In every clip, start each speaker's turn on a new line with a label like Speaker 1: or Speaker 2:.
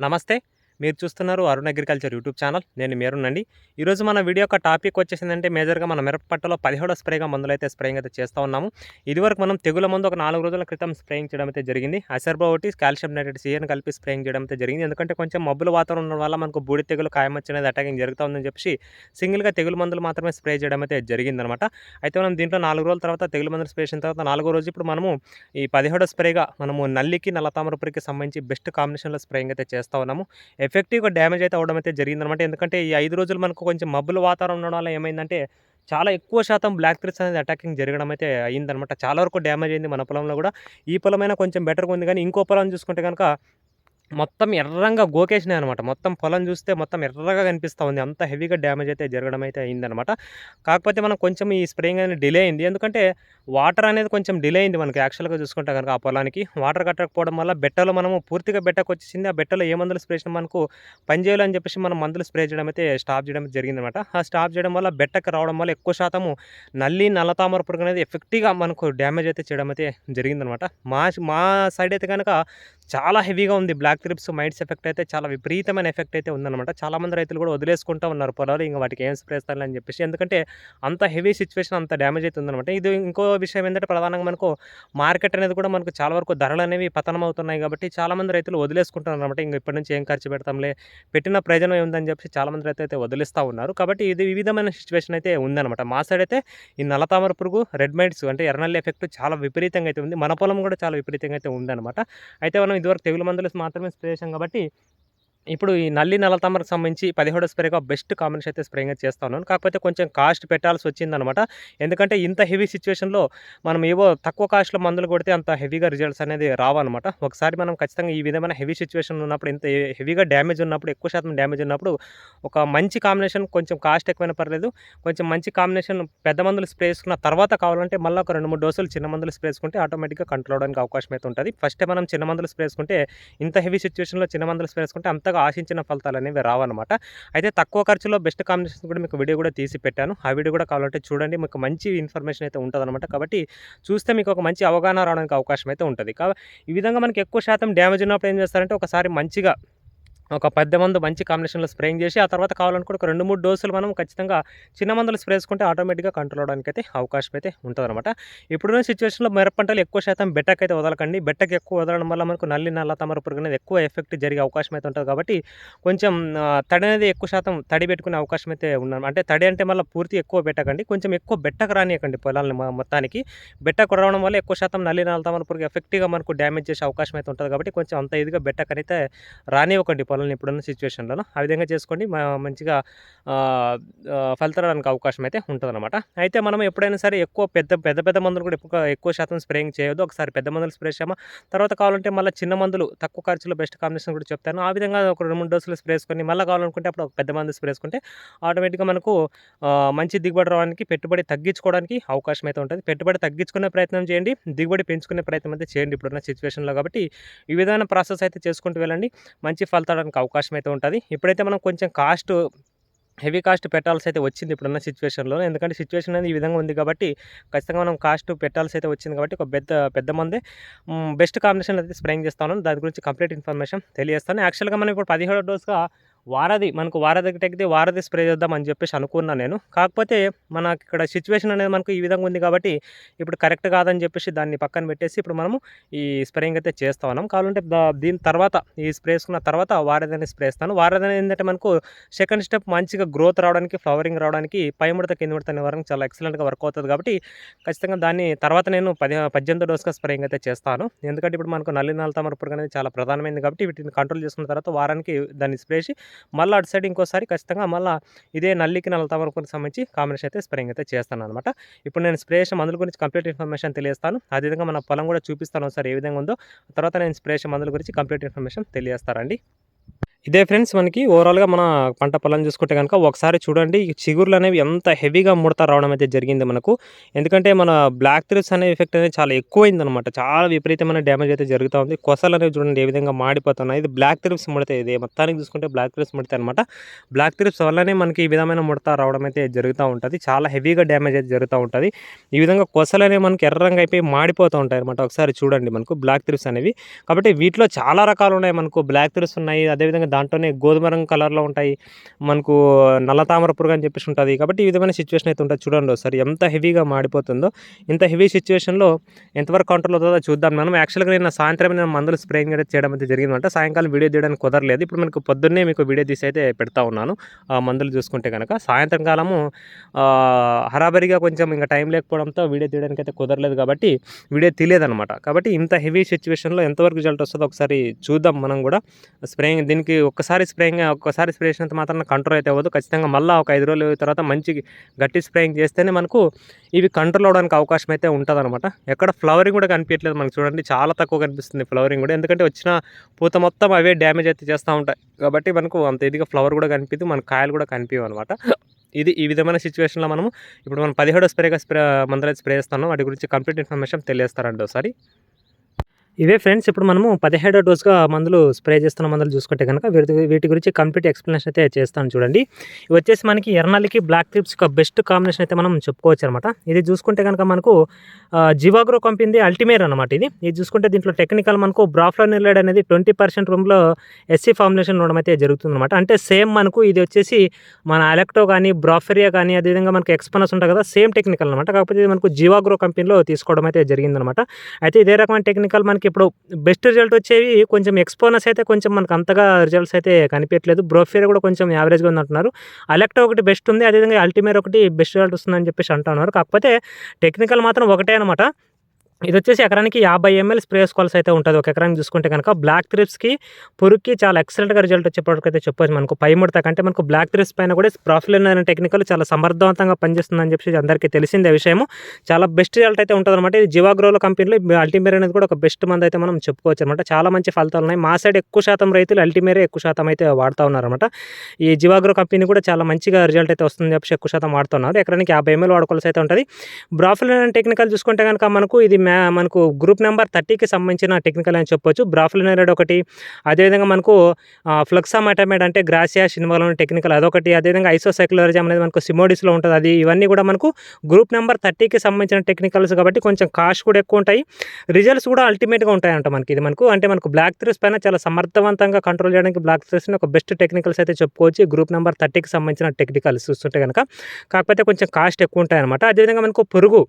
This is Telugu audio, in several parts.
Speaker 1: నమస్తే. మీరు చూస్తున్నారు అరుణ్ అగ్రికల్చర్ యూట్యూబ్ ఛానల్. నేను మీరునండి ఈరోజు మన వీడియో యొక్క టాపిక్ వచ్చేసిందంటే మేజర్గా మన మిరప పంటలో పదిహేడో స్ప్రేగా మందులు అయితే స్ప్రేయింగ్ అయితే చేస్తూ ఉన్నాము. ఇదివరకు మనం తెగుల మందు ఒక నాలుగు రోజుల క్రితం స్ప్రేయింగ్ చేయడం అయితే జరిగింది. అసర్బో ఒకటి కాల్షియం నైట్రేట్ సీఎన్ కలిపి స్ప్రేయింగ్ చేయడం అయితే జరిగింది. ఎందుకంటే కొంచెం మబ్బుల వాతావరణం ఉండడం వల్ల మనకు బూడి తెగులు ఖాయమచ్చి అనేది అటాకింగ్ జరుగుతుందని చెప్పి సింగిల్గా తెగులు మందులు మాత్రమే స్ప్రే చేయడం అయితే జరిగిందనమాట. అయితే మనం దీంట్లో నాలుగు రోజుల తర్వాత తెగులు మందులు స్ప్రే చేసిన తర్వాత నాలుగో రోజు ఇప్పుడు మనము ఈ పదిహేడో స్ప్రేగా మనము నల్లికి నల్ల తామరపురికి సంబంధించి బెస్ట్ కాంబినేషన్లో స్ప్రేయింగ్ అయితే చేస్తూ ఉన్నాము. ఎఫెక్టివ్గా డ్యామేజ్ అయితే అవ్వడం అయితే జరిగిందనమాట ఎందుకంటే ఈ ఐదు రోజులు మనకు కొంచెం మబ్బుల వాతావరణం ఉండడం వల్ల ఏమైందంటే చాలా ఎక్కువ శాతం బ్లాక్ త్రిప్స్ అనేది అటాకింగ్ జరగడం అయితే అయిందనమాట చాలా వరకు డ్యామేజ్ అయింది మన పొలంలో కూడా. ఈ పొలమైనా కొంచెం బెటర్గా ఉంది కానీ ఇంకో పొలం చూసుకుంటే కనుక మొత్తం ఎర్రంగా గోకేసినాయి అనమాట మొత్తం పొలం చూస్తే మొత్తం ఎర్రగా కనిపిస్తూ ఉంది. అంత హెవీగా డ్యామేజ్ అయితే జరగడం అయితే అయిందనమాట కాకపోతే మనం కొంచెం ఈ స్ప్రేయింగ్ అనేది డిలే అయింది. ఎందుకంటే వాటర్ అనేది కొంచెం డిలే అయింది మనకి. యాక్చువల్గా చూసుకుంటే కనుక ఆ పొలానికి వాటర్ కట్టకపోవడం వల్ల బెట్టలో మనము పూర్తిగా బెట్టకు వచ్చేసింది. ఆ బెట్టలో ఏ మందులు స్ప్రే చేసిన మనకు పని చేయాలని చెప్పేసి మనం మందులు స్ప్రే చేయడం అయితే స్టాప్ చేయడం జరిగిందనమాట ఆ స్టాప్ చేయడం వల్ల బెట్టకు రావడం వల్ల ఎక్కువ శాతము నల్లి నల్లతామర పురుగు అనేది ఎఫెక్టివ్గా మనకు డ్యామేజ్ అయితే చేయడం అయితే జరిగిందనమాట మా మా సైడ్ అయితే కనుక చాలా హెవీగా ఉంది. బ్లాక్ త్రిప్స్ మైట్స్ ఎఫెక్ట్ అయితే చాలా విపరీతమైన ఎఫెక్ట్ అయితే ఉందన్నమాట. చాలామంది రైతులు కూడా వదిలేసుకుంటూ ఉన్నారు పొలాలు. ఇంకా వాటికి ఏం స్ప్రే అని చెప్పేసి. ఎందుకంటే అంత హెవీ సిచ్యువేషన్ అంత డ్యామేజ్ అయితే ఉందన్నమాట. ఇది ఇంకో విషయం ఏంటంటే ప్రధానంగా మనకు మార్కెట్ అనేది కూడా మనకు చాలా వరకు ధరలు అనేవి పతనం అవుతున్నాయి కాబట్టి చాలామంది రైతులు వదిలేసుకుంటున్నారు అనమాట ఇంకా ఇప్పటి నుంచి ఏం ఖర్చు పెడతాంలే పెట్టిన ప్రయోజనం ఏముందని చెప్పి చాలామంది రైతులు అయితే వదిలేస్తూ ఉన్నారు. కాబట్టి ఇది ఈ విధమైన సిచ్యువేషన్ అయితే ఉందన్నమాట. మా సైడ్ అయితే ఈ నల్లతామర పురుగు రెడ్ మైట్స్ అంటే ఎర్రనల్లి ఎఫెక్ట్ చాలా విపరీతంగా అయితే ఉంది. మన పొలం కూడా చాలా విపరీతంగా అయితే ఉందన్నమాట. అయితే మనం ఇదివరకు తెగులు మందులు మాత్రమే స్ప్రే చేసాం కాబట్టి ఇప్పుడు ఈ నల్లి నల్లతామరకు సంబంధించి పదిహేడో స్ప్రేగా బెస్ట్ కాంబినేషన్ అయితే స్ప్రేయింగ్ చేస్తా కాకపోతే కొంచెం కాస్ట్ పెట్టాల్సి వచ్చిందనమాట. ఎందుకంటే ఇంత హెవీ సిచ్యువేషన్లో మనం ఏవో తక్కువ కాస్ట్లో మందులు కొడితే అంత హెవీగా రిజల్ట్స్ అనేది రావన్నమాట ఒకసారి మనం ఖచ్చితంగా ఈ విధమైన హెవీ సిచ్యువేషన్ ఉన్నప్పుడు ఇంత హెవీగా డ్యామేజ్ ఉన్నప్పుడు ఎక్కువ శాతం డ్యామేజ్ ఉన్నప్పుడు ఒక మంచి కాంబినేషన్ కొంచెం కాస్ట్ ఎక్కువైనా పర్లేదు. కొంచెం మంచి కాంబినేషన్ పెద్ద మందులు స్ప్రే చేసుకున్న తర్వాత కావాలంటే మళ్ళీ ఒక రెండు మూడు డోసులు చిన్న మందులు స్ప్రే చేసుకుంటే ఆటోమేటిక్గా కంట్రోల్ అవడానికి అవకాశం అయితే ఉంటుంది. ఫస్ట్ మనం చిన్న మందులు స్ప్రే చేసుకుంటే ఇంత హెవీ సిచ్యువేషన్లో చిన్న మందులు స్ప్రే చేసుకుంటే అంతగా ఆశించిన ఫలితాలు అనేవి రావన్నమాట. అయితే తక్కువ ఖర్చులో బెస్ట్ కాంబినేషన్ కూడా మీకు వీడియో కూడా తీసి పెట్టాను. ఆ వీడియో కూడా కావాలంటే చూడండి. మీకు మంచి ఇన్ఫర్మేషన్ అయితే ఉంటుందన్నమాట. కాబట్టి చూస్తే మీకు ఒక మంచి అవగాహన రావడానికి అవకాశం అయితే ఉంటుంది. కాబట్టి ఈ విధంగా మనకి ఎక్కువ శాతం డ్యామేజ్ ఉన్నప్పుడు ఏం చేస్తారంటే ఒకసారి మంచిగా ఒక పెద్ద మందు మంచి కాంబినేషన్లో స్ప్రేయింగ్ చేసి ఆ తర్వాత కావాలనుకుంటే ఒక రెండు మూడు డోసులు మనం ఖచ్చితంగా చిన్న మందులు స్ప్రే చేసుకుంటే ఆటోమేటిక్గా కంట్రోల్ అవడానికి అయితే అవకాశం అయితే ఉంటుందన్నమాట. ఇప్పుడున్న సిచ్యువేషన్లో మిరప పంటలు ఎక్కువ శాతం బెట్టకు అయితే వదలకండి. బెట్టకు ఎక్కువ వదలడం వల్ల మనకు నల్లి నల్ల తమర పురుగు అనేది ఎక్కువ ఎఫెక్ట్ జరిగే అవకాశం అయితే ఉంటుంది కాబట్టి కొంచెం తడి అనేది ఎక్కువ శాతం తడి పెట్టుకునే అవకాశం అయితే ఉన్నాం అంటే తడి అంటే మళ్ళీ పూర్తి ఎక్కువ పెట్టకండి. కొంచెం ఎక్కువ బెట్టకు రానియకండి పొలాలని మొత్తానికి. బెట్టకు రావడం వల్ల ఎక్కువ శాతం నల్లి నల్ల తమర పురుగు ఎఫెక్టివ్గా మనకు డ్యామేజ్ చేసే అవకాశం అయితే ఉంటుంది కాబట్టి కొంచెం అంత ఇదిగా బెట్టకనైతే రానివ్వకండి పొలాన్ని ఎప్పుడన్నా సిచ్యువేషన్లోనో ఆ విధంగా చేసుకోండి. మంచిగా ఫలితడానికి అవకాశం అయితే ఉంటుందన్నమాట. అయితే మనం ఎప్పుడైనా సరే ఎక్కువ పెద్ద పెద్ద పెద్ద మందులు కూడా ఎక్కువ ఎక్కువ శాతం స్ప్రేయింగ్ చేయొద్దు. ఒకసారి పెద్ద మందులు స్ప్రే చేసామా తర్వాత కావాలంటే మళ్ళీ చిన్న మందులు తక్కువ ఖర్చులో బెస్ట్ కాంబినేషన్ కూడా చెప్తాను. ఆ విధంగా ఒక రెండు మూడు డోసులు స్ప్రే చేసుకొని మళ్ళీ కావాలనుకుంటే అప్పుడు ఒక పెద్ద మందు స్ప్రేసుకుంటే ఆటోమేటిక్గా మనకు మంచి దిగుబడి రావడానికి పెట్టుబడి తగ్గించుకోవడానికి అవకాశం అయితే ఉంటుంది. పెట్టుబడి తగ్గించుకునే ప్రయత్నం చేయండి. దిగుబడి పెంచుకునే ప్రయత్నం అయితే చేయండి. ఇప్పుడున్న సిచ్యువేషన్లో కాబట్టి ఈ విధమైన ప్రాసెస్ అయితే చేసుకుంటూ వెళ్ళండి. మంచి ఫలితానికి అవకాశం అయితే ఉంటుంది. ఇప్పుడైతే మనం కొంచెం కాస్ట్ హెవీ కాస్ట్ పెట్టాల్సి అయితే వచ్చింది ఇప్పుడున్న సిచ్యువేషన్లో ఎందుకంటే సిచ్యువేషన్ అనేది ఈ విధంగా ఉంది కాబట్టి ఖచ్చితంగా మనం కాస్ట్ పెట్టాల్సి అయితే వచ్చింది కాబట్టి ఒక పెద్ద పెద్ద మందే. బెస్ట్ కాంబినేషన్ అయితే స్ప్రేయింగ్ చేస్తాను దాని గురించి కంప్లీట్ ఇన్ఫర్మేషన్ తెలియజేస్తాను. యాక్చువల్గా మనం ఇప్పుడు పదిహేడు డోస్గా వారధి మనకు వారధికి తగ్గితే వారధి స్ప్రే చేద్దాం అని చెప్పేసి అనుకున్నాను నేను. కాకపోతే మనకి ఇక్కడ సిచ్యువేషన్ అనేది మనకు ఈ విధంగా ఉంది కాబట్టి ఇప్పుడు కరెక్ట్ కాదని చెప్పేసి దాన్ని పక్కన పెట్టేసి ఇప్పుడు మనము ఈ స్ప్రేయింగ్ అయితే చేస్తా ఉన్నాం. కావాలంటే దీని తర్వాత ఈ స్ప్రే వేసుకున్న తర్వాత వారధిని స్ప్రే ఇస్తాను వారధి ఏంటంటే మనకు సెకండ్ స్టెప్ మంచిగా గ్రోత్ రావడానికి ఫ్లవరింగ్ రావడానికి పై ముడత కింద ముడత వరకు చాలా ఎక్సలెంట్గా వర్క్ అవుతుంది కాబట్టి ఖచ్చితంగా దాన్ని తర్వాత నేను పది పద్దెనిమిది డోస్గా స్ప్రేయింగ్ అయితే చేస్తాను. ఎందుకంటే ఇప్పుడు మనకు నల్లి నల్ల పురుగు అనేది చాలా ప్రధానమైనది కాబట్టి వీటిని కంట్రోల్ చేసుకున్న తర్వాత వారానికి దాన్ని స్ప్రే చేసి మళ్ళీ అటు సైడ్ ఇంకోసారి ఖచ్చితంగా మళ్ళీ ఇదే నల్లికి నల్ల తామరకునికి సంబంధించి కాంబినేషన్ అయితే స్ప్రేయింగ్ అయితే చేస్తాను అనమాట ఇప్పుడు నేను స్ప్రే మందుల గురించి కంప్లీట్ ఇన్ఫర్మేషన్ తెలియస్తాను. అదేవిధంగా మన పొలం కూడా చూపిస్తాను ఒకసారి ఏ విధంగా ఉందో. తర్వాత నేను స్ప్రే మందుల గురించి కంప్లీట్ ఇన్ఫర్మేషన్ తెలియస్తారండి ఇదే ఫ్రెండ్స్ మనకి ఓవరాల్‌గా మన పంట పొలం చూసుకుంటే కనుక ఒకసారి చూడండి చిగుర్లు అనేవి ఎంత హెవీగా ముడత రావడం అయితే జరిగింది మనకు. ఎందుకంటే మన బ్లాక్ థ్రిప్స్ అనే ఎఫెక్ట్ అనేది చాలా ఎక్కువైందనమాట. చాలా విపరీతమైన డ్యామేజ్ అయితే జరుగుతూ ఉంది. కొసలు అనేవి చూడండి ఏ విధంగా మాడిపోతున్నాయి. ఇది బ్లాక్ త్రిప్స్ ముడత ఇది మొత్తానికి చూసుకుంటే బ్లాక్ త్రిప్స్ ముడత అనమాట. బ్లాక్ త్రిప్స్ వల్లనే మనకి ఈ విధమైన ముడత రావడం అయితే జరుగుతూ ఉంటుంది చాలా హెవీగా డ్యామేజ్ అయితే జరుగుతూ ఉంటుంది ఈ విధంగా కొసలు అనేవి మనకి ఎర్ర రంగు అయిపోయి మాడిపోతూ ఉంటాయి అనమాట ఒకసారి చూడండి మనకు బ్లాక్ త్రిప్స్ అనేవి. కాబట్టి వీటిలో చాలా రకాలు ఉన్నాయి మనకు బ్లాక్ త్రిప్స్ ఉన్నాయి. అదేవిధంగా దాంట్లోనే గోధుమ రంగు కలర్‌లో ఉంటాయి. మనకు నల్ల తామర పురుగు అని చెప్పేసి ఉంటుంది కాబట్టి ఈ విధమైన సిచ్యువేషన్ అయితే ఉంటుంది చూడండి ఒకసారి ఎంత హెవీగా మాడిపోతుందో. ఇంత హెవీ సిచ్యువేషన్లో ఎంతవరకు కంట్రోల్ అవుతుందో చూద్దాం మనం. యాక్చువల్‌గా నేను సాయంత్రం నేను మందులు స్ప్రేయింగ్ అయితే చేయడం అయితే జరిగిందంటే సాయంకాలం వీడియో తీయడానికి కుదరలేదు. ఇప్పుడు మనకు పొద్దున్నే మీకు వీడియో తీసి అయితే పెడతా ఉన్నాను. ఆ మందులు చూసుకుంటే కనుక సాయంత్రం కాలము హరాబరిగా కొంచెం ఇంకా టైం లేకపోవడంతో వీడియో తీయడానికి అయితే కుదరలేదు కాబట్టి వీడియో తీయలేదనమాట. కాబట్టి ఇంత హెవీ సిచ్యువేషన్లో ఎంతవరకు రిజల్ట్ వస్తుందో ఒకసారి చూద్దాం మనం కూడా స్ప్రేయింగ్ దీనికి ఒక్కసారి స్ప్రేయింగ్ ఒక్కసారి స్ప్రే చేసినంత మాత్రం కంట్రోల్ అయితే అవ్వదు. ఖచ్చితంగా మళ్ళీ ఒక ఐదు రోజుల తర్వాత మంచి గట్టి స్ప్రేయింగ్ చేస్తేనే మనకు ఇవి కంట్రోల్ అవ్వడానికి అవకాశం అయితే ఉంటదనమాట. ఎక్కడ ఫ్లవరింగ్ కూడా కనిపించట్లేదు మనకు చూడండి. చాలా తక్కువ కనిపిస్తుంది ఫ్లవరింగ్ కూడా. ఎందుకంటే వచ్చిన పూత మొత్తం అవే డ్యామేజ్ అయితే చేస్తూ ఉంటాయి. కాబట్టి మనకు అంత ఇదిగా ఫ్లవర్ కూడా కనిపించదు మన కాయలు కూడా కనిపియవనమాట. ఇది ఈ విధమైన సిచ్యువేషన్లో మనము ఇప్పుడు మనం 17 స్ప్రేగా స్ప్రే మందులైతే స్ప్రే చేస్తాను వాటి గురించి కంప్లీట్ ఇన్ఫర్మేషన్ తెలియజేస్తారండి ఒకసారి. ఇవే ఫ్రెండ్స్ ఇప్పుడు మనము 17 డోస్‌గా మందులు స్ప్రే చేస్తున్న మందులు చూసుకుంటే కనుక వీటి వీటి గురించి కంప్లీట్ ఎక్స్ప్లెనేషన్ అయితే చేస్తాను చూడండి. ఇవి వచ్చేసి మనకి ఎర్రనల్లికి బ్లాక్ థ్రిప్స్ యొక్క బెస్ట్ కాంబినేషన్ అయితే మనం చెప్పుకోవచ్చు అనమాట ఇది చూసుకుంటే కనుక మనకు జీవాగ్రో కంపెనీ అల్టిమేర్ అనమాట ఇది. ఇది చూసుకుంటే దీంట్లో టెక్నికల్ మనకు బ్రాఫ్లోనిలైడ్ అనేది 20% రూమ్‌లో ఎస్సీ ఫార్ములేషన్ ఉండడం అయితే జరుగుతుందన్నమాట అంటే సేమ్ మనకు ఇది వచ్చేసి మన అలెక్టో కానీ బ్రాఫెరియా కానీ అదేవిధంగా మనకు ఎక్స్‌పనస్ ఉంటాయి కదా! సేమ్ టెక్నికల్ అనమాట. కాకపోతే ఇది మనకు జీవాగ్రో కంపెనీలో తీసుకోవడం అయితే జరిగిందనమాట. అయితే ఇదే రకమైన టెక్నికల్ మనకి ఇప్పుడు బెస్ట్ రిజల్ట్ వచ్చేవి కొంచెం ఎక్స్‌పోనస్ అయితే కొంచెం మనకు అంతగా రిజల్ట్స్ అయితే కనిపించలేదు బ్రోఫియర్ కూడా కొంచెం యావరేజ్‌గా ఉంది అంటున్నారు అలెక్ట్ ఒకటి బెస్ట్ ఉంది. అదేవిధంగా అల్టిమేర్ ఒకటి బెస్ట్ రిజల్ట్ వస్తుందని చెప్పేసి అంటున్నారు కాకపోతే టెక్నికల్ మాత్రం ఒకటే అనమాట. ఇది వచ్చేసి ఎకరానికి 50 ఎంఎల్ స్ప్రే వేసుకోవాల్సి అయితే ఉంటుంది ఒక ఎకరానికి చూసుకుంటే కనుక బ్లాక్ త్రిప్స్కి పురుగుకి చాలా ఎక్సలెంట్‌గా రిజల్ట్ వచ్చేప్పటికైతే చెప్పొచ్చు మనకు. పై ముడత కంటే మనకు బ్లాక్ త్రిప్స్ పైన కూడా ప్రాఫిలిన్ అనే టెక్నికల్ చాలా సమర్థవంతంగా పనిచేస్తుందని చెప్పేసి అందరికీ తెలిసిందే విషయము. చాలా బెస్ట్ రిజల్ట్ అయితే ఉంటదనమాట. ఇది జివాగ్రోలో కంపెనీలో అల్టిమేర్ అనేది కూడా ఒక బెస్ట్ మంది అయితే మనం చెప్పుకోవచ్చనమాట. చాలా మంచి ఫలితాలు ఉన్నాయి. మా సైడ్ ఎక్కువ శాతం రైతులు అల్టిమేరే ఎక్కువ శాతం అయితే వాడుతూ ఉన్నారనమాట. ఈ జివాగ్రో కంపెనీ కూడా చాలా మంచిగా రిజల్ట్ అయితే వస్తుందని చెప్పేసి ఎక్కువ శాతం వాడుతున్నారు. ఎకరానికి 50 ఎంఎల్ వాడుకోవాల్సి అయితే ఉంటుంది బ్రాఫిలిన్ అనే టెక్నికల్ చూసుకుంటే కనుక మనకు ఇది మనకు గ్రూప్ నెంబర్ థర్టీకి సంబంధించిన టెక్నికల్ అని చెప్పొచ్చు. బ్రాఫిలినైడ్ ఒకటి, అదేవిధంగా మనకు ఆహ్, అంటే గ్రాసియా సినిమాలో టెక్నికల్ అదొకటి, అదేవిధంగా ఐసోసైక్లోరిజం అనేది మనకు సిమోడిస్‌లో ఉంటుంది అది ఇవన్నీ కూడా మనకు గ్రూప్ నెంబర్ థర్టీకి సంబంధించిన టెక్నికల్స్ కాబట్టి కొంచెం కాస్ట్ కూడా ఎక్కువ ఉంటాయి. రిజల్ట్స్ కూడా అల్టిమేట్‌గా ఉంటాయంట మనకి ఇది మనకు. అంటే మనకు బ్లాక్ థ్రిప్స్ పైన చాలా సమర్థవంతంగా కంట్రోల్ చేయడానికి బ్లాక్ థ్రిప్స్‌ని ఒక బెస్ట్ టెక్నికల్స్ అయితే చెప్పుకోవచ్చు. గ్రూప్ నెంబర్ థర్టీకి సంబంధించిన టెక్నికల్స్ చూస్తుంటే కనుక కాకపోతే కొంచెం కాస్ట్ ఎక్కువ ఉంటాయన్నమాట. అదేవిధంగా మనకు పురుగు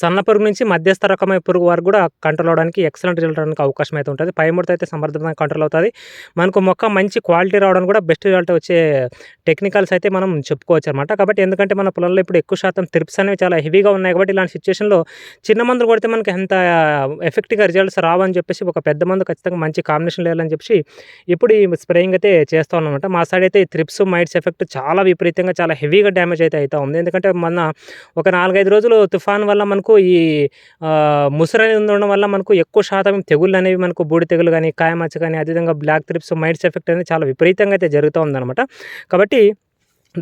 Speaker 1: సన్న పురుగు నుంచి మధ్యస్థ రకమైన పురుగు వరకు కూడా కంట్రోల్ అవడానికి ఎక్సలెంట్ రిజల్ట్ రావడానికి అవకాశం అయితే ఉంటుంది పై ముడత అయితే సమర్థంగా కంట్రోల్ అవుతుంది మనకు మొక్క మంచి క్వాలిటీ రావడానికి కూడా బెస్ట్ రిజల్ట్ వచ్చే టెక్నికల్స్ అయితే మనం చెప్పుకోవచ్చు అనమాట కాబట్టి ఎందుకంటే మన పొలంలో ఇప్పుడు ఎక్కువ శాతం త్రిప్స్ అనేవి చాలా హెవీగా ఉన్నాయి కాబట్టి ఇలాంటి సిచ్యువేషన్లో చిన్న మందులు కొడితే మనకి ఎంత ఎఫెక్ట్గా రిజల్ట్స్ రావని చెప్పేసి ఒక పెద్ద మందు ఖచ్చితంగా మంచి కాంబినేషన్ లేదని చెప్పేసి ఇప్పుడు ఈ స్ప్రేయింగ్ అయితే చేస్తా ఉన్నామన్నమాట. మా సైడ్ అయితే ఈ థ్రిప్స్, మైట్స్ ఎఫెక్ట్ చాలా విపరీతంగా చాలా హెవీగా డ్యామేజ్ అయితే అవుతా ఉంది. ఎందుకంటే మొన్న ఒక 4, 5 రోజులు తుఫాన్ వల్ల మనకు ఈ ముసురు అనేది ఉండడం వల్ల మనకు ఎక్కువ శాతం తెగుళ్ళు అనేవి మనకు బూడి తెగులు కానీ కాయ కానీ అదేవిధంగా బ్లాక్ త్రిప్స్ మైట్స్ ఎఫెక్ట్ అనేది చాలా విపరీతంగా అయితే జరుగుతూ ఉందన్నమాట. కాబట్టి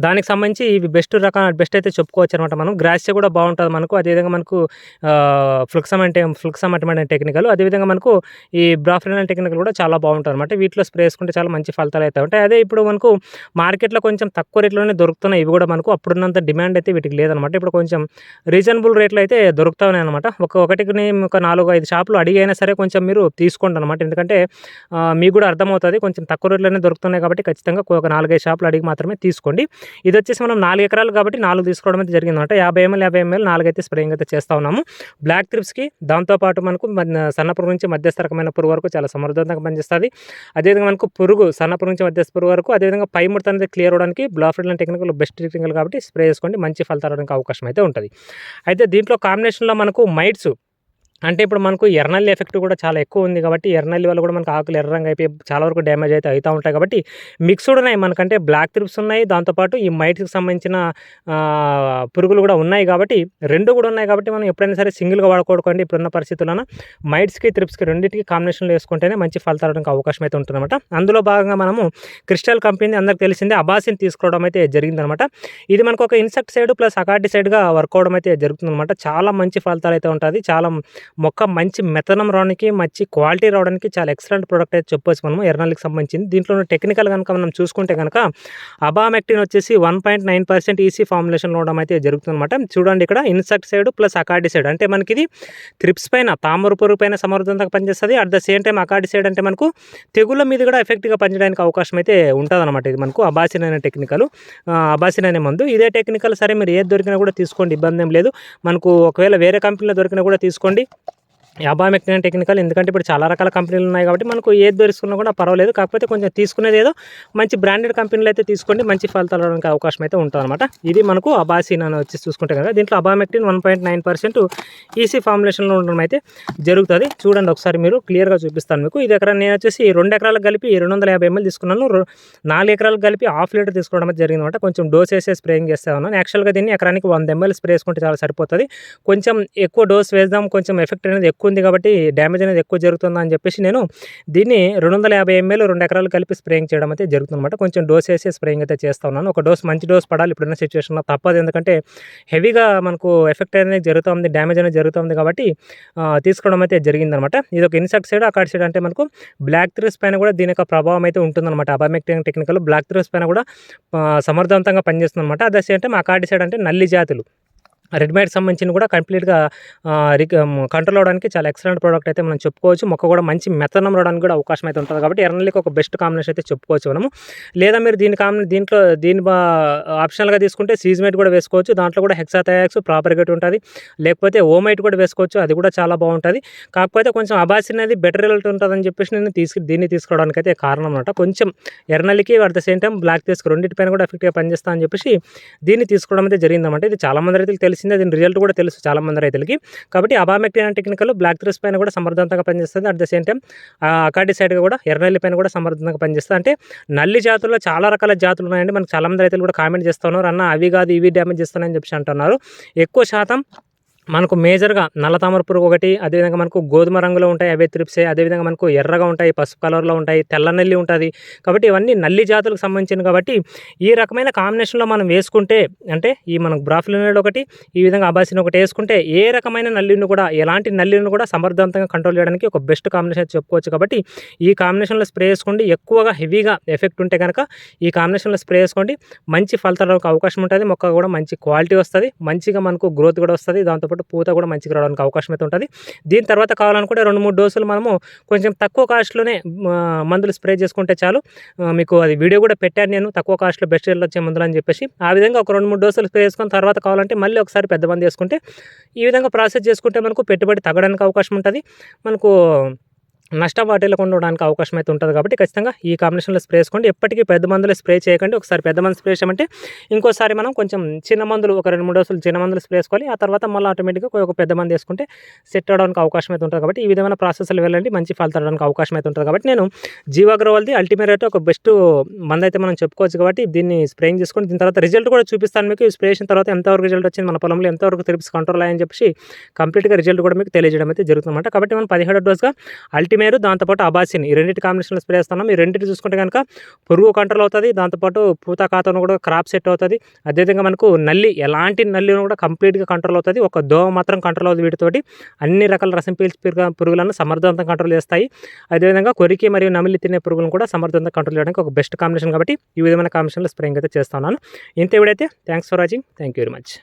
Speaker 1: దానికి సంబంధించి ఇవి బెస్ట్ రకం బెస్ట్ అయితే చెప్పుకోవచ్చు అనమాట మనం. గ్రాసియా కూడా బాగుంటుంది మనకు. అదేవిధంగా మనకు ఫ్లుక్సమ్ అంటే ఫ్లుక్సమ్ అనే టెక్నికల్ అదేవిధంగా మనకు ఈ బ్రాఫిలిన్ అనే టెక్నికల్ కూడా చాలా బాగుంటుంది అనమాట వీటిలో స్ప్రే వేసుకుంటే చాలా మంచి ఫలితాలు అయితే ఉంటాయి. అదే ఇప్పుడు మనకు మార్కెట్‌లో కొంచెం తక్కువ రేట్‌లోనే దొరుకుతున్నాయి ఇవి కూడా మనకు. అప్పుడున్నంత డిమాండ్ అయితే వీటికి లేదనమాట. ఇప్పుడు కొంచెం రీజనబుల్ రేట్లు అయితే దొరుకుతా అనమాట ఒక ఒకటికి ఒక 4, 5 షాపులు అడిగైనా సరే కొంచెం మీరు తీసుకోండి అనమాట ఎందుకంటే మీకు కూడా అర్థమవుతుంది కొంచెం తక్కువ రేట్‌లోనే దొరుకుతున్నాయి కాబట్టి ఖచ్చితంగా ఒక 4, 5 షాపులు అడిగి మాత్రమే తీసుకోండి. ఇదొచ్చేసి మనం నాలుగు ఎకరాలు కాబట్టి నాలుగు తీసుకోవడం అయితే జరిగిందనమాట. 50 ఎంఎల్, 50 ఎంఎల్ నాలుగు అయితే స్ప్రేయింగ్ అయితే చేస్తూ ఉన్నాము. బ్లాక్ థ్రిప్స్‌కి దాంతోపాటు మనకు మన్ సన్న పురుగు నుంచి మధ్యస్థ రకమైన పురుగు వరకు చాలా సమర్థవంతంగా పనిచేస్తుంది అదేవిధంగా మనకు పురుగు సన్న పురుగు నుంచి మధ్యస్థ పురుగు వరకు అదేవిధంగా పై ముడత అనేది క్లియర్ అవ్వడానికి బ్రాఫిలిన్ టెక్నికల్ బెస్ట్ టెక్నికల్ కాబట్టి స్ప్రే చేసుకోండి. మంచి ఫలితాలు రావడానికి అవకాశం అయితే ఉంటుంది అయితే దీంట్లో కాంబినేషన్‌లో మనకు మైట్స్ అంటే ఇప్పుడు మనకు ఎర్రనల్లి ఎఫెక్ట్ కూడా చాలా ఎక్కువ ఉంది కాబట్టి ఎర్రనల్లి వల్ల కూడా మనకు ఆకులు ఎర్ర రంగు అయిపోయి చాలా వరకు డ్యామేజ్ అయితే అవుతూ ఉంటాయి కాబట్టి మిక్స్డ్ ఉన్నాయి మనకంటే బ్లాక్ త్రిప్స్ ఉన్నాయి. దాంతోపాటు ఈ మైట్స్కి సంబంధించిన పురుగులు కూడా ఉన్నాయి కాబట్టి రెండు కూడా ఉన్నాయి కాబట్టి మనం ఎప్పుడైనా సరే సింగిల్గా వాడుకోకండి ఇప్పుడున్న పరిస్థితుల్లో మైట్స్కి త్రిప్స్కి రెండింటికి కాంబినేషన్లో వేసుకుంటేనే మంచి ఫలితాలు రావడానికి అవకాశం అయితే ఉంటుందన్నమాట. అందులో భాగంగా మనము క్రిస్టల్ కంపెనీ అందరికి తెలిసిందే అబాసిన్ తీసుకోవడం అయితే జరిగిందనమాట ఇది మనకు ఒక ఇన్సెక్ట్ సైడ్ ప్లస్ అకాటి సైడ్గా వర్క్ అవడం అయితే జరుగుతుందన్నమాట. చాలా మంచి ఫలితాలు అయితే ఉంటుంది చాలా మొక్క మంచి మెత్తనం రావడానికి మంచి క్వాలిటీ రావడానికి చాలా ఎక్సలెంట్ ప్రోడక్ట్ అయితే చెప్పొచ్చు మనం ఎర్నాలికి సంబంధించింది. దీంట్లో టెక్నికల్ కనుక మనం చూసుకుంటే కనుక అబామెక్టిన్ వచ్చేసి one point nine percent EC ఫార్ములేషన్లో ఉండడం అయితే జరుగుతుందన్నమాట. చూడండి ఇక్కడ insecticide plus acaricide అంటే మనకి ఇది త్రిప్స్ పైన తామర పురుగు పైన సమర్థవంతంగా పనిచేస్తుంది. At the same time acaricide అంటే మనకు తెగుళ్ళ మీద కూడా ఎఫెక్ట్గా పనిచేయడానికి అవకాశం అయితే ఉంటుంది ఇది మనకు. అబాసిన్ అనే టెక్నికల్ అబాసిన్ అనే మందు. ఇదే టెక్నికల్ సరే మీరు ఏది దొరికినా కూడా తీసుకోండి ఇబ్బంది ఏం లేదు. మనకు ఒకవేళ వేరే కంపెనీలో దొరికినా కూడా తీసుకోండి. అబామెక్టిన్ టెక్నికల్ ఎందుకంటే ఇప్పుడు చాలా రకాల కంపెనీలు ఉన్నాయి కాబట్టి మనకు ఏది దొరుకుతున్నా కూడా పర్వాలేదు. కాకపోతే కొంచెం తీసుకునేది ఏదో మంచి బ్రాండెడ్ కంపెనీలు అయితే తీసుకోండి మంచి ఫలితాలు రావడానికి అవకాశం అయితే ఉంటుందన్నమాట. ఇది మనకు అబాసిన్ అని వచ్చి చూసుకుంటే కదా దీంట్లో abamectin one point nine percent EC ఫార్ములేషన్లో ఉండడం అయితే జరుగుతుంది. చూడండి ఒకసారి మీరు క్లియర్గా చూపిస్తాను మీకు. ఇది ఎకరా నేను వచ్చేసి రెండు ఎకరాలకు కలిపి రెండు వందల యాభై ఎంఎల్ తీసుకున్నాను. నాలుగు ఎకరాలకు కలిపి హాఫ్ లీటర్ తీసుకోవడం అయితే జరిగింది అనమాట కొంచెం డోస్ వేసే స్ప్రేయింగ్ చేస్తా ఉన్నాను. యాక్చువల్గా దీన్ని ఎకరానికి వంద ఎంఎల్ స్ప్రే వేసుకుంటే చాలా సరిపోతుంది. కొంచెం ఎక్కువ డోస్ వేద్దాం కొంచెం ఎఫెక్ట్ అనేది ఎక్కువ ఉంది కాబట్టి డ్యామేజ్ అనేది ఎక్కువ జరుగుతుంది అని చెప్పేసి నేను దీన్ని రెండు వందల యాభై ఎంఎల్ రెండు ఎకరాలు కలిపి స్ప్రేయింగ్ చేయడం అయితే జరుగుతుంది అనమాట కొంచెం డోస్ వేసి స్ప్రేయింగ్ అయితే చేస్తా ఉన్నాను. ఒక డోస్ మంచి డోస్ పడాలి ఇప్పుడున్న సిచ్యువేషన్లో. తప్పదు ఎందుకంటే హెవీగా మనకు ఎఫెక్ట్ అనేది జరుగుతుంది డ్యామేజ్ అనేది జరుగుతుంది కాబట్టి తీసుకోవడం అయితే జరిగిందనమాట ఇది ఒక ఇన్సెక్ట్ సైడ్ అకాడ్ సైడ్ అంటే మనకు బ్లాక్ త్రిస్ పైన కూడా దీని యొక్క ప్రభావం అయితే ఉంటుందన్నమాట. అబామెక్టింగ్ టెక్నికల్ బ్లాక్ త్రిస్ పైన కూడా సమర్థవంతంగా పనిచేస్తుంది అనమాట అదే అంటే మా అకాడి సైడ్ అంటే నల్లి జాతులు. రెడ్ సంబంధించిన కూడా కంప్లీట్గా కంట్రోల్ అవడానికి చాలా ఎక్సలెంట్ ప్రోడక్ట్ అయితే మనం చెప్పుకోవచ్చు. మొక్క కూడా మంచి మెత్తనం రావడానికి కూడా అవకాశం అయితే ఉంటుంది. కాబట్టి ఎర్రనల్లికి ఒక బెస్ట్ కాంబినేషన్ అయితే చెప్పుకోవచ్చు మనము. లేదా మీరు దీని కాంబినే దీంట్లో దీని బా ఆప్షనల్గా తీసుకుంటే సీజ్మైట్ కూడా వేసుకోవచ్చు. దాంట్లో కూడా హెక్సాథయాక్స్ ప్రాపర్ ఉంటుంది. లేకపోతే ఓమైట్ కూడా వేసుకోవచ్చు. అది కూడా చాలా బాగుంటుంది. కాకపోతే కొంచెం అబాసి అనేది బెటర్ రిజల్ట్ ఉంటుందని చెప్పేసి నేను తీసుకు దీన్ని తీసుకోవడానికి అయితే కారణం అనమాట కొంచెం ఎర్రనల్లికి at the same time black తీసుకు రెండింటిపైన కూడా ఎఫెక్ట్గా పనిచేస్తా అని చెప్పేసి దీన్ని తీసుకోవడం అయితే జరిగిందన్నమాట. ఇది చాలా మంది తెలుసు తెలిసిందే. దీని రిజల్ట్ కూడా తెలుసు చాలా మంది రైతులకి. కాబట్టి అబామెక్టిన్ టెక్నికల్ బ్లాక్ త్రిస్ పైన కూడా సమర్థవంతంగా పనిచేస్తుంది. అట్ ద సేమ్ టైం అకాటి సైడ్గా కూడా ఎర్రనల్లి పైన కూడా సమర్థవంతంగా పనిచేస్తుంది. అంటే నల్లి జాతుల్లో చాలా రకాల జాతులు ఉన్నాయండి. మనకు చాలామంది రైతులు కూడా కామెంట్ చేస్తున్నారు అన్న అవి కాదు ఇవి డ్యామేజ్ చేస్తున్నాయని చెప్పి అంటున్నారు. ఎక్కువ శాతం మనకు మేజర్గా నల్ల తామర పురుగు ఒకటి అదేవిధంగా మనకు గోధుమ రంగులో ఉంటాయి అవే త్రిప్సే అదేవిధంగా మనకు ఎర్రగా ఉంటాయి పసుపు కలర్లో ఉంటాయి తెల్ల నల్లి ఉంటుంది. కాబట్టి ఇవన్నీ నల్లి జాతులకు సంబంధించినవి కాబట్టి ఈ రకమైన కాంబినేషన్లో మనం వేసుకుంటే అంటే ఈ మనకు బ్రాఫిలినైడ్ ఒకటి ఈ విధంగా అబాసిన్ ఒకటి వేసుకుంటే ఏ రకమైన నల్లిని కూడా ఎలాంటి నల్లిని కూడా సమర్థవంతంగా కంట్రోల్ చేయడానికి ఒక బెస్ట్ కాంబినేషన్ చెప్పుకోవచ్చు. కాబట్టి ఈ కాంబినేషన్లో స్ప్రే చేసుకోండి ఎక్కువగా హెవీగా ఎఫెక్ట్ ఉంటే కనుక ఈ కాంబినేషన్లో స్ప్రే చేసుకోండి మంచి ఫలితాలకు అవకాశం ఉంటుంది. మొక్క కూడా మంచి క్వాలిటీ వస్తుంది. మంచిగా మనకు గ్రోత్ కూడా వస్తుంది. దాంతో కాబట్టి పూత కూడా మంచిగా రావడానికి అవకాశం అయితే ఉంటుంది. దీని తర్వాత కావాలనుకుంటే రెండు మూడు డోసులు మనము కొంచెం తక్కువ కాస్ట్లోనే మందులు స్ప్రే చేసుకుంటే చాలు. మీకు అది వీడియో కూడా పెట్టాను నేను తక్కువ కాస్ట్లో బెస్ట్ వచ్చే మందులు అని చెప్పేసి. ఆ విధంగా ఒక రెండు మూడు డోసులు స్ప్రే చేసుకుని తర్వాత కావాలంటే మళ్ళీ ఒకసారి పెద్ద మంది వేసుకుంటే ఈ విధంగా ప్రాసెస్ చేసుకుంటే మనకు పెట్టుబడి తగ్గడానికి అవకాశం ఉంటుంది. మనకు నష్టం వాటిల్లకుండా ఉండడానికి అవకాశం అయితే ఉంటుంది కాబట్టి ఖచ్చితంగా ఈ కాంబినేషన్లో స్ప్రే చేసుకోండి. ఎప్పటికీ పెద్ద మందులు స్ప్రే చేయకండి. ఒకసారి పెద్ద మందు స్ప్రే చేయమంటే ఇంకోసారి మనం కొంచెం చిన్న మందులు ఒక రెండు మూడు రోజులు చిన్న మందులు స్ప్రే చేసుకోవాలి. ఆ తర్వాత మళ్ళీ ఆటోమేటిక్గా ఒక పెద్ద మంది వేసుకుంటే సెట్ అవడానికి అవకాశం అయితే ఉంటుంది కాబట్టి ఈ విధమైన ప్రాసెస్లు వెళ్ళండి. మంచి ఫలితాలు రావడానికి అవకాశం అయితే ఉంటుంది కాబట్టి నేను జీవాగ్రోవాల్ది అల్టిమేట్ ఒక బెస్ట్ మంది అయితే మనం చెప్పుకోవచ్చు కాబట్టి దీన్ని స్ప్రేయింగ్ చేసుకొని దీని తర్వాత రిజల్ట్ కూడా చూపిస్తాను మీకు. స్ప్రే చేసిన తర్వాత ఎంతవరకు రిజల్ట్ వచ్చింది మన పొలంలో ఎంతవరకు తెలిపి కంట్రోల్ అయ్యని చెప్పి కంప్లీట్గా రిజల్ట్ కూడా మీకు తెలియజేయడం అయితే జరుగుతుందన్నమాట. కాబట్టి మనం పదిహేడు డోస్గా అల్టిమేరు దాంతోపాటు అబాసిన్ ఈ రెండింటి కాంబినేషన్లో స్ప్రే చేస్తున్నాం. ఈ రెండింటి చూసుకుంటే కనుక పురుగు కంట్రోల్ అవుతుంది దాంతోపాటు పూత ఖాతాను కూడా క్రాప్ సెట్ అవుతుంది. అదేవిధంగా మనకు నల్లి ఎలాంటి నల్లిని కూడా కంప్లీట్గా కంట్రోల్ అవుతుంది. ఒక దోమ మాత్రం కంట్రోల్ అవుతుంది వీటితోటి. అన్ని రకాల రసం పీల్చి పురుగులను సమర్థవంతంగా కంట్రోల్ చేస్తాయి. అదేవిధంగా కొరికి మరియు నమిలి తినే పురుగులను కూడా సమర్థవంతంగా కంట్రోల్ చేయడానికి ఒక బెస్ట్ కాంబినేషన్ కాబట్టి ఈ విధమైన కాంబినేషన్లో స్ప్రేయింగ్ అయితే చేస్తున్నాను ఇంత ఎవడైతే thanks for watching thank you very much